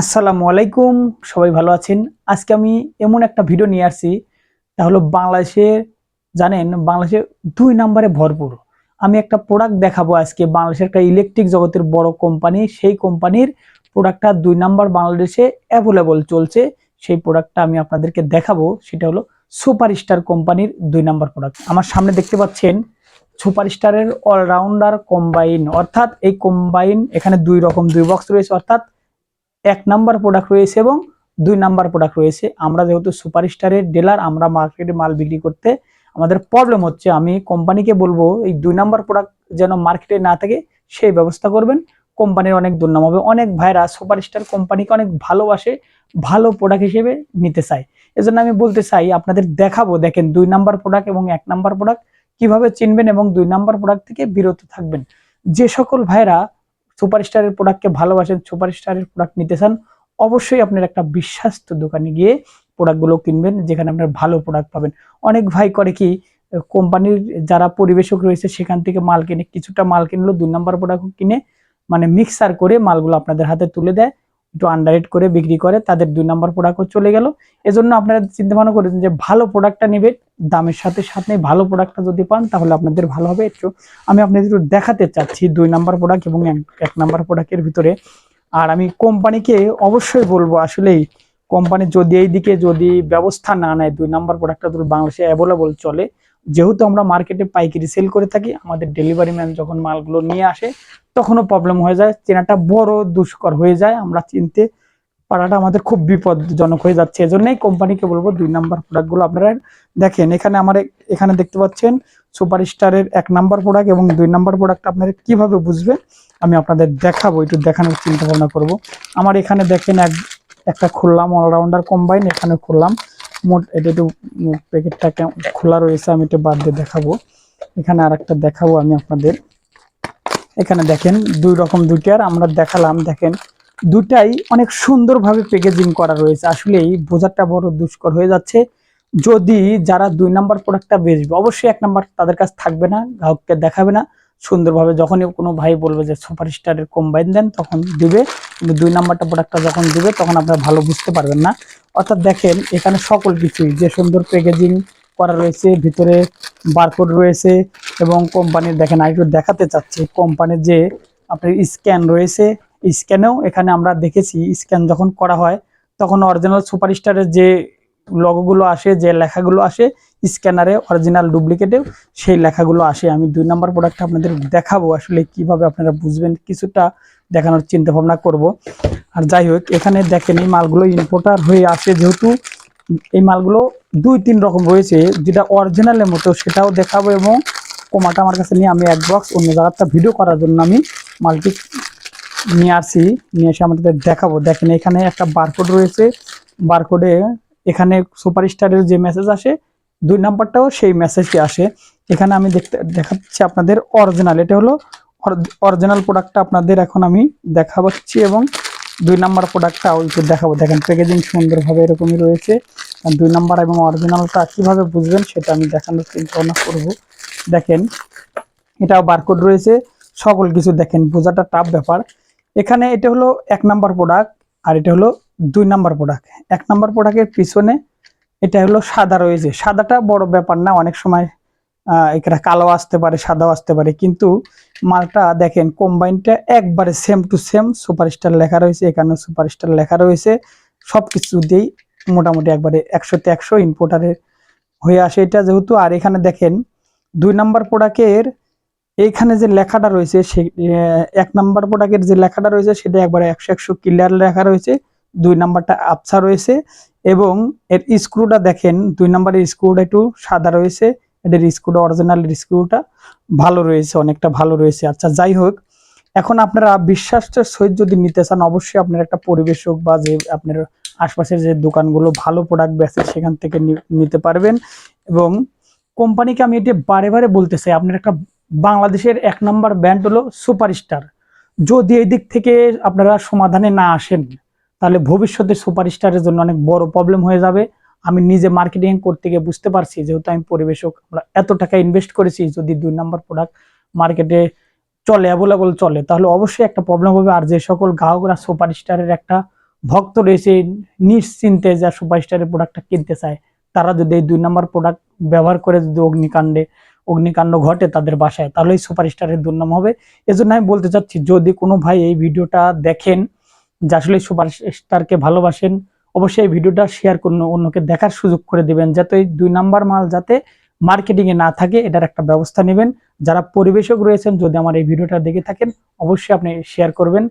আসসালামু আলাইকুম, সবাই ভালো আছেন? আজকে আমি এমন একটা ভিডিও নিয়ে আসছি, তা হলো বাংলাদেশে, জানেন, বাংলাদেশে দুই নম্বরে ভরপুর। আমি একটা প্রোডাক্ট দেখাবো আজকে, বাংলাদেশের একটা ইলেকট্রিক জগতের বড় কোম্পানি সেই কোম্পানির প্রোডাক্টটা দুই নাম্বার বাংলাদেশে অ্যাভেলেবল চলছে, সেই প্রোডাক্টটা আমি আপনাদেরকে দেখাবো, সেটা হলো সুপার স্টার কোম্পানির দুই নাম্বার প্রোডাক্ট আমার সামনে দেখতে পাচ্ছেন সুপার স্টারের অলরাউন্ডার কম্বাইন অর্থাৎ এই কম্বাইন এখানে দুই রকম, দুই বক্স রয়েছে, অর্থাৎ এক নাম্বার প্রোডাক্ট রয়েছে এবং দুই নাম্বার প্রোডাক্ট রয়েছে। আমরা যেহেতু সুপার স্টারের ডিলার আমরা মার্কেটে মাল বিক্রি করতে আমাদের প্রবলেম হচ্ছে। আমি কোম্পানিকে বলব, এই দুই নাম্বার প্রোডাক্ট যেন মার্কেটে না থাকে, সেই ব্যবস্থা করবেন। কোম্পানির অনেক দুর্নাম হবে। অনেক ভাইরা সুপার স্টার কোম্পানিকে অনেক ভালোবাসে, ভালো প্রোডাক্ট হিসেবে নিতে চায়। এজন্য আমি বলতে চাই, আপনাদের দেখাবো, দেখেন দুই নাম্বার প্রোডাক্ট এবং এক নাম্বার প্রোডাক্ট কীভাবে চিনবেন এবং দুই নাম্বার প্রোডাক্ট থেকে বিরত থাকবেন। যে সকল ভাইরা সুপার স্টারের প্রোডাক্টকে ভালোবাসেন সুপার স্টারের প্রোডাক্ট নিতে চান, অবশ্যই আপনার একটা বিশ্বাস্ত দোকানে গিয়ে প্রোডাক্টগুলো কিনবেন, যেখানে আপনার ভালো প্রোডাক্ট পাবেন। অনেক ভাই করে কি, কোম্পানির যারা পরিবেশক রয়েছে, সেখান থেকে মাল কিনে, কিছুটা মাল কিনলো, দুই নম্বর প্রোডাক্ট কিনে মানে মিক্সার করে মালগুলো আপনাদের হাতে তুলে দেয়। একটু আন্ডারেট করে বিক্রি করে, তাদের দুই নম্বর প্রোডাক্টও চলে গেল। এজন্য আপনারা চিন্তা ভাবনা করেছেন যে ভালো প্রোডাক্টটা নেবেন দামের সাথে সাথে ভালো প্রোডাক্টটা যদি পান, তাহলে আপনাদের ভালো হবে। একটু আমি আপনাদের একটু দেখাতে চাচ্ছি দুই নাম্বার প্রোডাক্ট এবং এক- নাম্বার প্রোডাক্টের ভিতরে। আর আমি কোম্পানিকে অবশ্যই বলব, আসলেই কোম্পানি যদি এই দিকে যদি ব্যবস্থা না নেয়, দুই নম্বর প্রোডাক্টটা তো বাংলাদেশে অ্যাভেলেবল চলে যেহেতু আমরা মার্কেটে পাইকারি সেল করে থাকি, আমাদের ডেলিভারি ম্যান যখন মালগুলো নিয়ে আসে, তখনও প্রবলেম হয়ে যায় চেনাটা বড় দুষ্কর হয়ে যায়। আমরা চিনতে পারাটা আমাদের খুব বিপদজনক হয়ে যাচ্ছে। এজন্যই কোম্পানিকে বলব, দুই নাম্বার প্রোডাক্টগুলো আপনারা দেখেন। এখানে আমার এখানে দেখতে পাচ্ছেন সুপার স্টারের এক নাম্বার প্রোডাক্ট এবং দুই নাম্বার প্রোডাক্ট আপনারা কীভাবে বুঝবেন, আমি আপনাদের দেখাবো, একটু দেখানোর চিন্তা ভাবনা করব। আমার এখানে দেখেন এক, একটা খুললাম অলরাউন্ডার কম্বাইন এখানে খুললাম। মোট এটা একটু প্যাকেটটা খোলা রয়েছে আমি একটু বাদ দিয়ে দেখাবো। এখানে আর একটা দেখাবো আমি আপনাদের। এখানে দেখেন দুই রকম দুইটার আমরা দেখালাম, দেখেন দুটাই অনেক সুন্দরভাবে প্যাকেজিং করা রয়েছে। আসলেই বোঝাটা বড় দুষ্কর হয়ে যাচ্ছে। যদি যারা দুই নাম্বার প্রোডাক্টটা বেচবে, অবশ্যই এক নাম্বার তাদের কাছে থাকবে না, গ্রাহককে দেখাবে না। সুন্দরভাবে যখনই কোনো ভাই বলবে যে সুপার স্টারের কম্বাইন দেন, তখন দিবে। কিন্তু দুই নাম্বারটা প্রোডাক্টটা যখন দেবে, তখন আপনারা ভালো বুঝতে পারবেন না। অর্থাৎ দেখেন, এখানে সকল কিছুই, যে সুন্দর প্যাকেজিং করা রয়েছে, ভিতরে বারকোড রয়েছে, এবং কোম্পানির দেখেন, আরেকটু দেখাতে চাচ্ছি কোম্পানির যে আপনার স্ক্যান রয়েছে স্ক্যানেও এখানে আমরা দেখেছি স্ক্যান যখন করা হয়, তখন অরিজিনাল সুপারস্টারের যে লগোগুলো আসে, যে লেখাগুলো আসে স্ক্যানারে অরিজিনাল ডুপ্লিকেটেও সেই লেখাগুলো আসে। আমি দুই নাম্বার প্রোডাক্ট আপনাদের দেখাবো, আসলে কীভাবে আপনারা বুঝবেন, কিছুটা দেখানোর চিন্তা ভাবনা করব। আর যাই হোক, এখানে দেখেন এই মালগুলো ইম্পোর্টার হয়ে আসে যেহেতু এই মালগুলো দুই তিন রকম রয়েছে, যেটা অরিজিনালের মতো সেটাও দেখাবো এবং কোমাটা আমার কাছে নিয়ে আমি এক বক্স অন্য জায়গাটা ভিডিও করার জন্য আমি মালটি নিয়ে আসি নিয়ে এসে আমাদের দেখাবো। দেখেন এখানে একটা বারকোড রয়েছে বারকোডে এখানে সুপার স্টারের যে মেসেজ আসে, দুই নাম্বারটাও সেই মেসেজটি আসে। এখানে আমি দেখতে, দেখাচ্ছি আপনাদের অরিজিনাল এটা হলো অরিজিনাল প্রোডাক্টটা আপনাদের এখন আমি দেখাচ্ছি এবং দুই নাম্বার প্রোডাক্টটা একটু দেখাবো। দেখেন প্যাকেজিং সুন্দরভাবে এরকমই রয়েছে। দুই নাম্বার এবং অরিজিনালটা কীভাবে বুঝবেন সেটা আমি দেখানোর চিন্তা ভাবনা করব। দেখেন, এটাও বারকোড রয়েছে। সকল কিছু দেখেন, বোঝাটা টাফ ব্যাপার। এখানে এটা হলো এক নাম্বার প্রোডাক্ট আর এটা হলো দুই নাম্বার প্রোডাক্ট এক নাম্বার প্রোডাক্টের পিছনে এটা হলো সাদা রয়েছে। সাদাটা বড় ব্যাপার না, অনেক সময় এটা কালো আসতে পারে, সাদাও আসতে পারে। কিন্তু মালটা দেখেন কম্বাইনটা একবারে সেম টু সেম সুপারস্টার লেখা রয়েছে, এখানে সুপারস্টার লেখা রয়েছে। সব কিছু দিয়েই মোটামুটি একবারে একশোতে একশো ইম্পোর্টারের হয়ে আসে এটা যেহেতু। আর এখানে দেখেন, দুই নাম্বার প্রোডাক্টের এইখানে যে লেখাটা রয়েছে, সে এক নাম্বার প্রোডাক্টের যে লেখাটা রয়েছে, সেটা একবারে একশো একশো ক্লিয়ার লেখা রয়েছে। দুই নাম্বারটা আবছা রয়েছে এবং এর স্ক্রুটা দেখেন, দুই নাম্বারের স্ক্রুটা একটু সাদা রয়েছে। এটার স্ক্রুটা অরিজিনাল স্ক্রুটা ভালো রয়েছে, অনেকটা ভালো রয়েছে। আচ্ছা যাই হোক, এখন আপনারা বিশ্বাসের সহিত যদি নিতে চান, অবশ্যই আপনার একটা পরিবেশক বা যে আপনার আশপাশের যে দোকানগুলো ভালো প্রোডাক্ট বেচে সেখান থেকে নিতে পারবেন। এবং কোম্পানিকে আমি এটি বারে বারে বলতে চাই, আপনার একটা বাংলাদেশের এক নম্বর ব্র্যান্ড হলো সুপারস্টার যদি এই দিক থেকে আপনারা সমাধানে না আসেন, তাহলে ভবিষ্যতে সুপারস্টারের জন্য অনেক বড় প্রবলেম হয়ে যাবে। আমি নিজে মার্কেটিং করতে গিয়ে বুঝতে পারছি, যেহেতু আমি পরিবেশক, আমরা এত টাকা ইনভেস্ট করেছি যদি দুই নম্বর প্রোডাক্ট মার্কেটে চলে অ্যাভেলেবল চলে, তাহলে অবশ্যই একটা প্রবলেম হবে। আর যে সকল গ্রাহকরা সুপার স্টারের একটা ভক্ত রয়েছে, নিশ্চিন্তে যা সুপার স্টারের প্রোডাক্টটা কিনতে চায়, তারা যদি এই দুই নম্বর প্রোডাক্ট ব্যবহার করে যদি অগ্নিকাণ্ডে, অগ্নিকাণ্ড ঘটে তাদের বাসায় তাহলে এই সুপার স্টারের দুর্নাম হবে। এজন্য আমি বলতে চাচ্ছি, যদি কোনো ভাই এই ভিডিওটা দেখেন, যে আসলে সুপার স্টারকে ভালোবাসেন অবশ্যই এই ভিডিওটা শেয়ার করুন, অন্যকে দেখার সুযোগ করে দিবেন, যাতে দুই নাম্বার মাল যাতে মার্কেটিং এ না থাকে, এটার একটা ব্যবস্থা নেবেন। যারা পরিবেশক রয়েছেন, যদি আমার এই ভিডিওটা দেখে থাকেন, অবশ্যই আপনি শেয়ার করবেন।